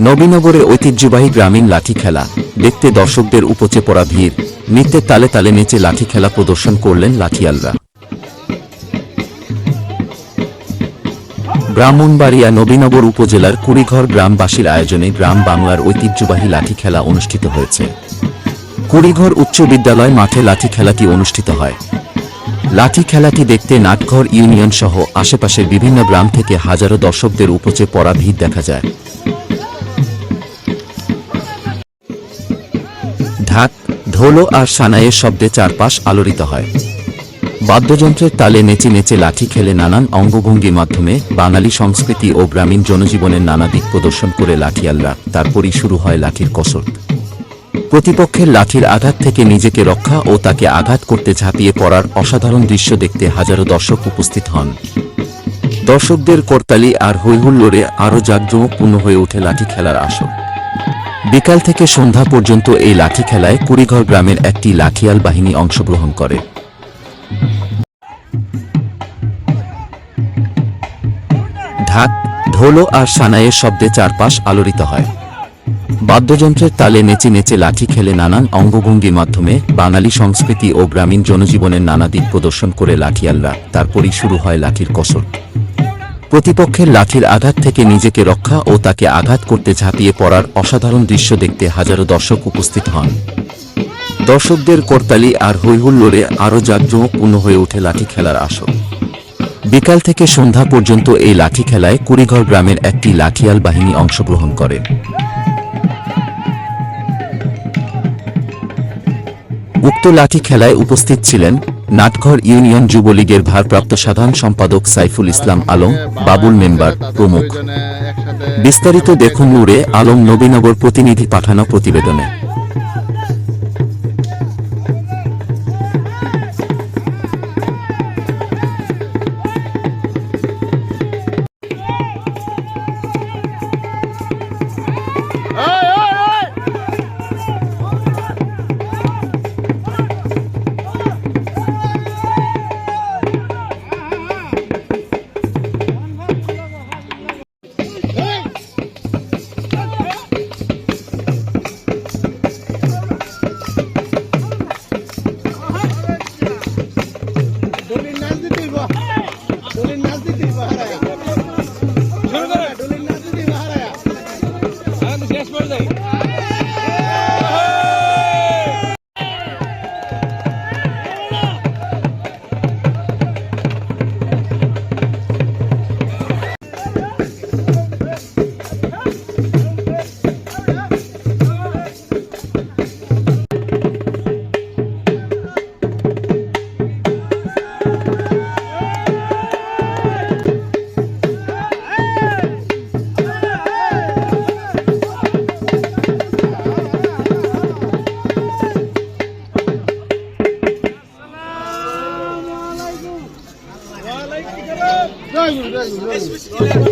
নবীনগরে ঐতিহ্যবাহী গ্রামীণ লাঠি খেলা। দেখতে দর্শকদের উপচে পড়া ভিড়। নৃত্যের তালে তালে নেচে লাঠি খেলা প্রদর্শন করলেন লাঠিয়ালরা। ব্রাহ্মণবাড়িয়া নবীনগর উপজেলার কুড়িঘর গ্রামবাসীর আয়োজনে গ্রাম বাংলার ঐতিহ্যবাহী লাঠি খেলা অনুষ্ঠিত হয়েছে। কুড়িঘর উচ্চ বিদ্যালয় মাঠে লাঠি খেলাটি অনুষ্ঠিত হয়। লাঠি খেলাটি দেখতে নাটঘর, ইউনিয়ন সহ আশেপাশের বিভিন্ন গ্রাম থেকে হাজারো দর্শকদের উপচে পড়া ভিড় দেখা যায়। ঢাক ঢোলো আর সানাইয়ের শব্দে চারপাশ আলোড়িত হয়। বাদ্যযন্ত্রের তালে নেচে নেচে লাঠি খেলে নানান অঙ্গভঙ্গির মাধ্যমে বাঙালি সংস্কৃতি ও গ্রামীণ জনজীবনের নানা দিক প্রদর্শন করে লাঠিয়ালরা, তারপরই শুরু হয় লাঠির কসরত প্রতিপক্ষের লাঠির আঘাত থেকে নিজেকে রক্ষা ও তাকে আঘাত করতে ঝাঁপিয়ে পড়ার অসাধারণ দৃশ্য দেখতে হাজারো দর্শক উপস্থিত হন। দর্শকদের করতালি আর হৈহুল্লোড়ে আরও জাঁকজমকপূর্ণ হয়ে ওঠে লাঠি খেলার আসর। বিকাল থেকে সন্ধ্যা পর্যন্ত এই লাঠি খেলায় কুড়িঘর গ্রামের একটি লাঠিয়াল বাহিনী অংশগ্রহণ করে। ঢাক, ঢোলো আর সানাইয়ের শব্দে চারপাশ আলোড়িত হয়। বাদ্যযন্ত্রের তালে নেচে নেচে লাঠি খেলে নানান অঙ্গভঙ্গির মাধ্যমে বাঙালি সংস্কৃতি ও গ্রামীণ জনজীবনের নানা দিক প্রদর্শন করে লাঠিয়ালরা। তারপরই শুরু হয় লাঠির কসরত প্রতিপক্ষের লাঠির আঘাত থেকে নিজেকে রক্ষা ও তাকে আঘাত করতে ঝাঁপিয়ে পড়ার অসাধারণ দৃশ্য দেখতে হাজারো দর্শক উপস্থিত হন। দর্শকদের করতালি আর হৈহুল্লোড়ে আরও জাঁকজমকপূর্ণ হয়ে ওঠে লাঠি খেলার আসর। বিকাল থেকে সন্ধ্যা পর্যন্ত এই লাঠি খেলায় কুড়িঘর গ্রামের একটি লাঠিয়াল বাহিনী অংশগ্রহণ করে। উক্ত লাঠি খেলায় উপস্থিত ছিলেন নাটঘর ইউনিয়ন যুবলীগের ভারপ্রাপ্ত সাধারণ সম্পাদক সাইফুল ইসলাম আলম, বাবুল মেম্বার প্রমুখ। বিস্তারিত দেখুন নূরে আলম নবীনগর প্রতিনিধি পাঠানো প্রতিবেদনে। Vai, vai, vai.